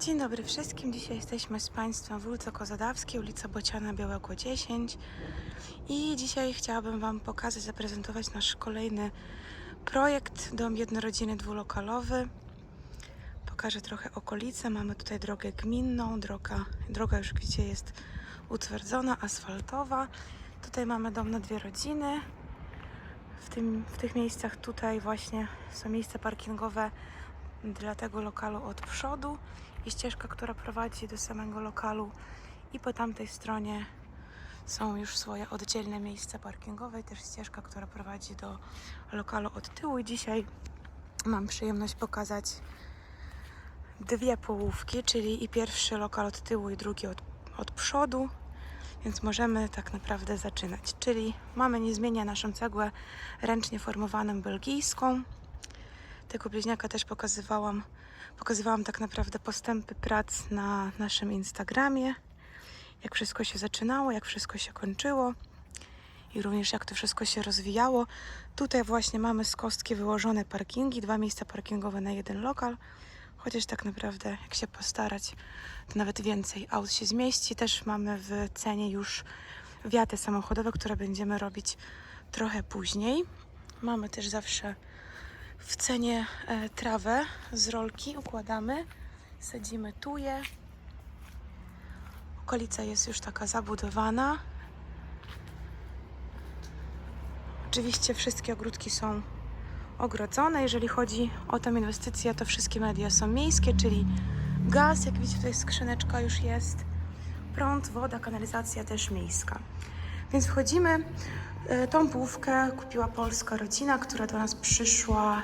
Dzień dobry wszystkim. Dzisiaj jesteśmy z Państwem w ulicy Kozadawskiej, ulica Bociana Białego 10. I dzisiaj chciałabym Wam pokazać, zaprezentować nasz kolejny projekt Dom Jednorodziny Dwulokalowy. Pokażę trochę okolice. Mamy tutaj drogę gminną. Droga, droga już widzicie jest utwardzona, asfaltowa. Tutaj mamy dom na dwie rodziny. W, tym, w tych miejscach tutaj właśnie są miejsca parkingowe dla tego lokalu od przodu i ścieżka, która prowadzi do samego lokalu i po tamtej stronie są już swoje oddzielne miejsca parkingowe też ścieżka, która prowadzi do lokalu od tyłu i dzisiaj mam przyjemność pokazać dwie połówki, czyli i pierwszy lokal od tyłu i drugi od, od przodu więc możemy tak naprawdę zaczynać. Czyli mamy niezmiennie naszą cegłę ręcznie formowaną belgijską. Tego bliźniaka też pokazywałam. Pokazywałam tak naprawdę postępy prac na naszym Instagramie. Jak wszystko się zaczynało, jak wszystko się kończyło i również jak to wszystko się rozwijało. Tutaj właśnie mamy z kostki wyłożone parkingi, dwa miejsca parkingowe na jeden lokal. Chociaż tak naprawdę, jak się postarać, to nawet więcej aut się zmieści. Też mamy w cenie już wiaty samochodowe, które będziemy robić trochę później. Mamy też zawsze w cenie e, trawę z rolki, układamy, sadzimy tuje. Okolica jest już taka zabudowana. Oczywiście wszystkie ogródki są ogrodzone. Jeżeli chodzi o tę inwestycję, to wszystkie media są miejskie, czyli gaz, jak widzicie, tutaj skrzyneczka już jest, prąd, woda, kanalizacja też miejska. Więc wchodzimy. E, Tą połówkę kupiła polska rodzina, która do nas przyszła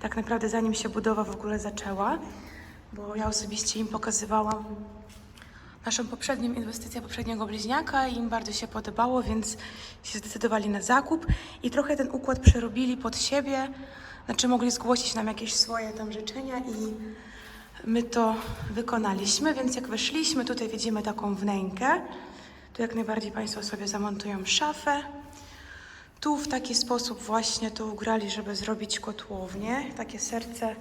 tak naprawdę zanim się budowa w ogóle zaczęła, bo ja osobiście im pokazywałam naszą poprzednią inwestycję poprzedniego bliźniaka i im bardzo się podobało, więc się zdecydowali na zakup i trochę ten układ przerobili pod siebie, znaczy mogli zgłosić nam jakieś swoje tam życzenia i my to wykonaliśmy, więc jak weszliśmy, tutaj widzimy taką wnękę, tu jak najbardziej Państwo sobie zamontują szafę, tu w taki sposób właśnie to ugrali, żeby zrobić kotłownię, takie serce,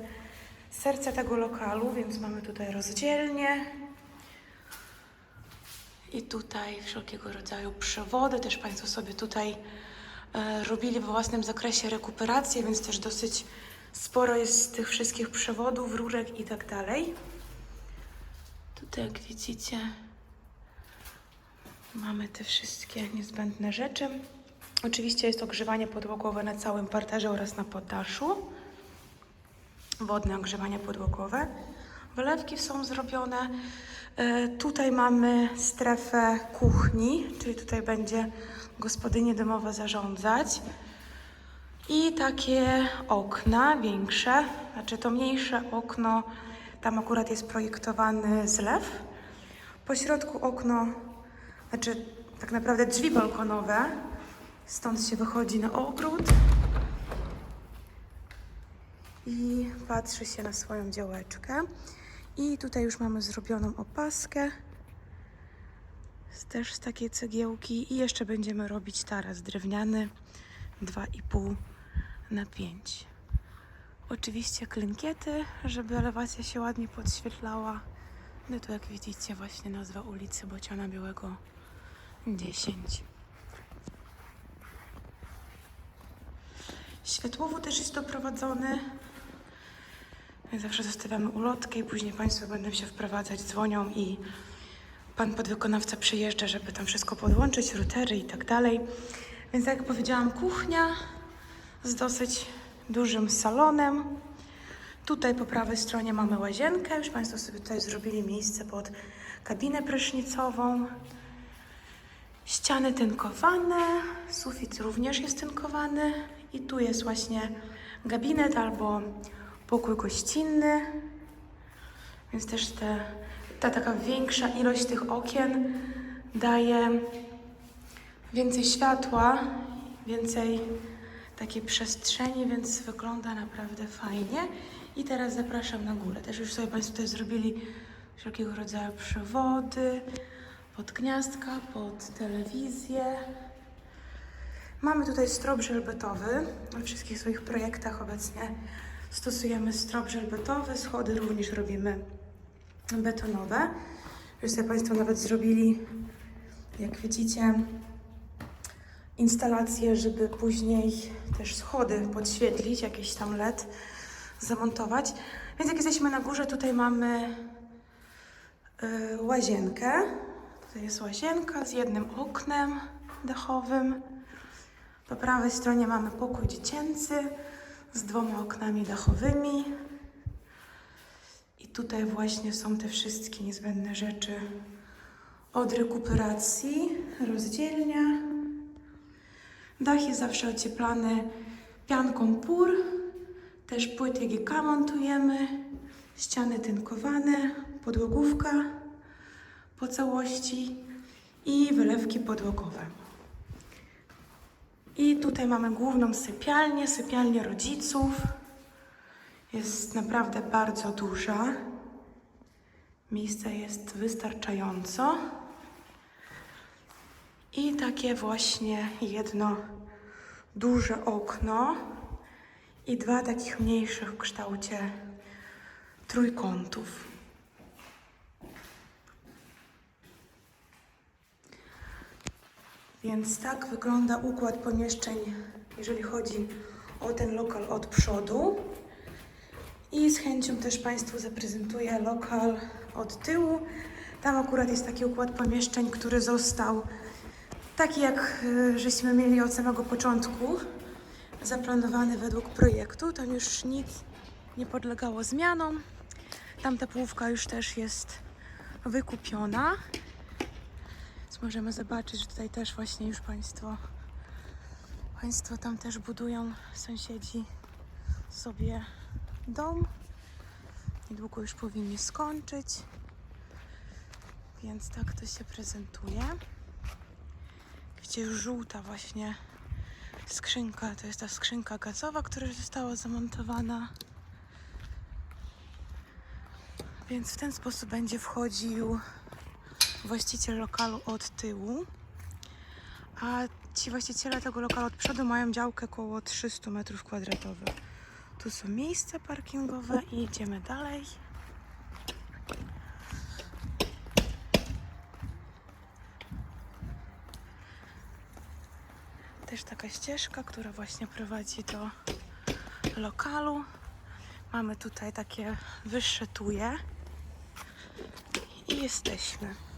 serce tego lokalu, więc mamy tutaj rozdzielnie, i tutaj wszelkiego rodzaju przewody. Też Państwo sobie tutaj e, robili we własnym zakresie rekuperację, więc też dosyć sporo jest tych wszystkich przewodów, rurek i tak dalej. Tutaj, jak widzicie, mamy te wszystkie niezbędne rzeczy. Oczywiście jest ogrzewanie podłogowe na całym parterze oraz na poddaszu. Wodne ogrzewanie podłogowe. Wylewki są zrobione. E, Tutaj mamy strefę kuchni, czyli tutaj będzie gospodynie domowa zarządzać. I takie okna większe, znaczy to mniejsze okno, tam akurat jest projektowany zlew. Po środku okno, znaczy tak naprawdę drzwi balkonowe, stąd się wychodzi na ogród i patrzy się na swoją działeczkę. I tutaj już mamy zrobioną opaskę. Też z takiej cegiełki. I jeszcze będziemy robić taras drewniany 2,5 na 5. Oczywiście klinkiety, żeby elewacja się ładnie podświetlała. No tu jak widzicie właśnie nazwa ulicy Bociana Białego 10. Światłowód też jest doprowadzony. My zawsze zostawiamy ulotkę i później Państwo będą się wprowadzać, dzwonią i Pan podwykonawca przyjeżdża, żeby tam wszystko podłączyć, routery i tak dalej. Więc jak powiedziałam, kuchnia z dosyć dużym salonem. Tutaj po prawej stronie mamy łazienkę. Już Państwo sobie tutaj zrobili miejsce pod kabinę prysznicową. Ściany tynkowane, sufit również jest tynkowany i tu jest właśnie gabinet albo pokój gościnny. Więc też te, ta taka większa ilość tych okien daje więcej światła, więcej takiej przestrzeni, więc wygląda naprawdę fajnie. I teraz zapraszam na górę. Też już sobie Państwo tutaj zrobili wszelkiego rodzaju przewody, pod gniazdka, pod telewizję. Mamy tutaj strop żelbetowy. We wszystkich swoich projektach obecnie stosujemy strop żelbetowy. Schody również robimy betonowe. Już sobie Państwo nawet zrobili, jak widzicie, instalacje, żeby później też schody podświetlić, jakiś tam LED zamontować. Więc jak jesteśmy na górze, tutaj mamy y, łazienkę. Tutaj jest łazienka z jednym oknem dachowym. Po prawej stronie mamy pokój dziecięcy z dwoma oknami dachowymi. I tutaj właśnie są te wszystkie niezbędne rzeczy od rekuperacji, rozdzielnia. Dach jest zawsze ocieplany pianką PUR, też płyty GK montujemy, ściany tynkowane, podłogówka po całości i wylewki podłogowe. I tutaj mamy główną sypialnię, sypialnię rodziców. Jest naprawdę bardzo duża. Miejsca jest wystarczająco. I takie właśnie jedno duże okno i dwa takich mniejszych w kształcie trójkątów. Więc tak wygląda układ pomieszczeń, jeżeli chodzi o ten lokal od przodu. I z chęcią też Państwu zaprezentuję lokal od tyłu. Tam akurat jest taki układ pomieszczeń, który został taki, jak y, żeśmy mieli od samego początku, zaplanowany według projektu. Tam już nic nie podlegało zmianom. Tamta połówka już też jest wykupiona. Więc możemy zobaczyć, że tutaj też właśnie już Państwo, Państwo tam też budują sąsiedzi sobie dom. Niedługo już powinni skończyć. Więc tak to się prezentuje. Gdzie już żółta właśnie skrzynka, to jest ta skrzynka gazowa, która została zamontowana. Więc w ten sposób będzie wchodził właściciel lokalu od tyłu. A ci właściciele tego lokalu od przodu mają działkę około 300 m2. Tu są miejsca parkingowe i idziemy dalej. Też taka ścieżka, która właśnie prowadzi do lokalu. Mamy tutaj takie wyższe tuje i jesteśmy.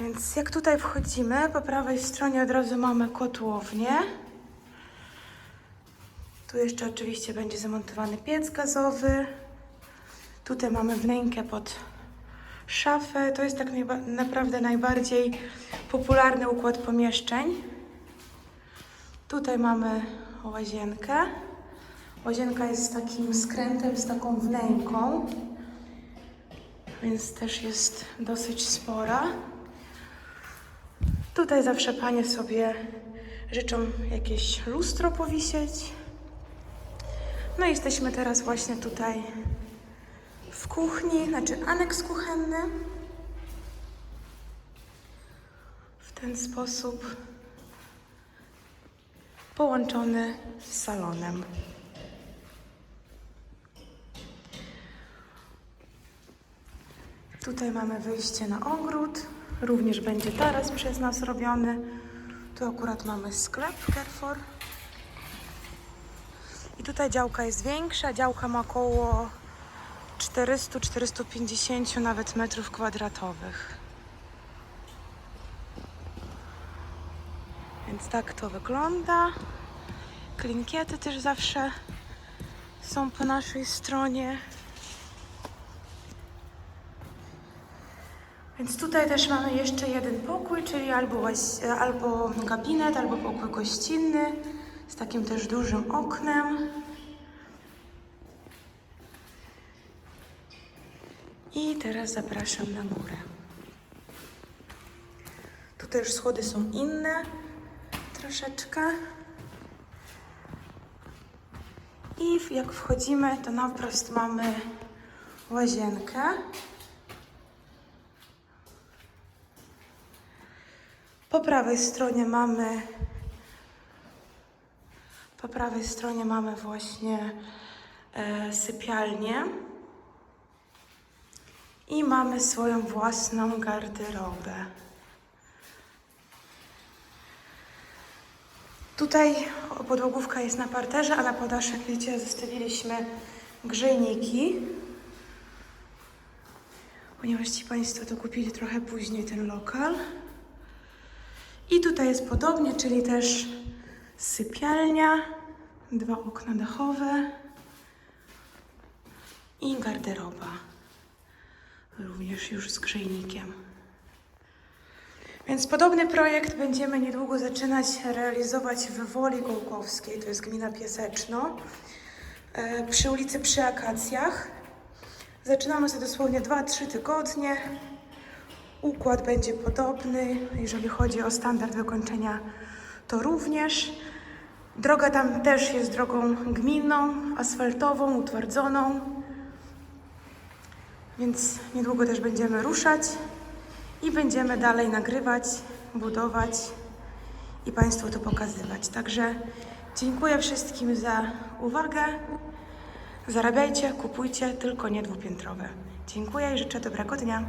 Więc jak tutaj wchodzimy, po prawej stronie od razu mamy kotłownię. Tu jeszcze oczywiście będzie zamontowany piec gazowy. Tutaj mamy wnękę pod szafę. To jest tak naprawdę najbardziej popularny układ pomieszczeń. Tutaj mamy łazienkę. Łazienka jest z takim skrętem, z taką wnęką, więc też jest dosyć spora. Tutaj zawsze panie sobie życzą jakieś lustro powisieć. No i jesteśmy teraz właśnie tutaj w kuchni, znaczy aneks kuchenny. W ten sposób połączony z salonem. Tutaj mamy wyjście na ogród. Również będzie taras przez nas robiony. Tu akurat mamy sklep Carrefour. I tutaj działka jest większa. Działka ma około 400-450 nawet metrów kwadratowych. Więc tak to wygląda. Klinkiety też zawsze są po naszej stronie. Więc tutaj też mamy jeszcze jeden pokój, czyli albo, albo gabinet, albo pokój gościnny z takim też dużym oknem. I teraz zapraszam na górę. Tutaj już schody są inne troszeczkę. I jak wchodzimy, to na wprost mamy łazienkę. Po prawej stronie mamy po prawej stronie mamy właśnie e, sypialnię i mamy swoją własną garderobę. Tutaj podłogówka jest na parterze, a na podaszach, wiecie, zostawiliśmy grzejniki. Ponieważ ci Państwo to kupili trochę później ten lokal. I tutaj jest podobnie, czyli też sypialnia, dwa okna dachowe i garderoba. Również już z grzejnikiem. Więc podobny projekt będziemy niedługo zaczynać realizować w Woli Gołkowskiej, to jest gmina Pieseczno, e, przy ulicy Przy Akacjach. Zaczynamy za dosłownie 2-3 tygodnie. Układ będzie podobny, jeżeli chodzi o standard wykończenia, to również. Droga tam też jest drogą gminną, asfaltową, utwardzoną, więc niedługo też będziemy ruszać i będziemy dalej nagrywać, budować i Państwu to pokazywać. Także dziękuję wszystkim za uwagę. Zarabiajcie, kupujcie, tylko nie dwupiętrowe. Dziękuję i życzę dobrego dnia.